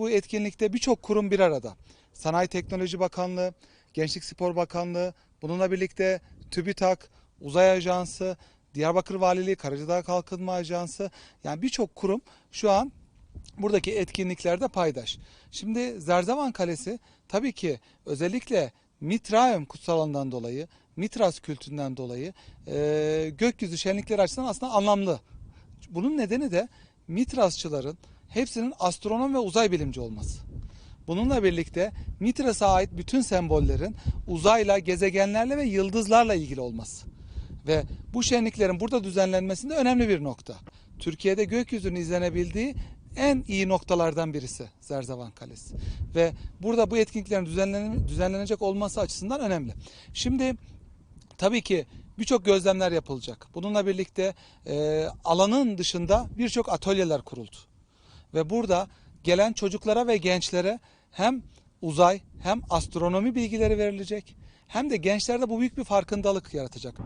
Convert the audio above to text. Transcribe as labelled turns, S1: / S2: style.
S1: Bu etkinlikte birçok kurum bir arada. Sanayi Teknoloji Bakanlığı, Gençlik Spor Bakanlığı, bununla birlikte TÜBİTAK, Uzay Ajansı, Diyarbakır Valiliği, Karacadağ Kalkınma Ajansı yani birçok kurum şu an buradaki etkinliklerde paydaş. Şimdi Zerzevan Kalesi tabii ki özellikle Mitraeum kutsalından dolayı, Mitras kültünden dolayı e, gökyüzü şenlikleri açısından aslında anlamlı. Bunun nedeni de Mitrasçıların hepsinin astronom ve uzay bilimci olması. Bununla birlikte Mitras'a ait bütün sembollerin uzayla, gezegenlerle ve yıldızlarla ilgili olması. Ve bu şenliklerin burada düzenlenmesinde önemli bir nokta. Türkiye'de gökyüzünün izlenebildiği en iyi noktalardan birisi Zerzevan Kalesi. Ve burada bu etkinliklerin düzenlen- düzenlenecek olması açısından önemli. Şimdi tabii ki birçok gözlemler yapılacak. Bununla birlikte e, alanın dışında birçok atölyeler kuruldu. Ve burada gelen çocuklara ve gençlere hem uzay hem astronomi bilgileri verilecek hem de gençlerde bu büyük bir farkındalık yaratacak.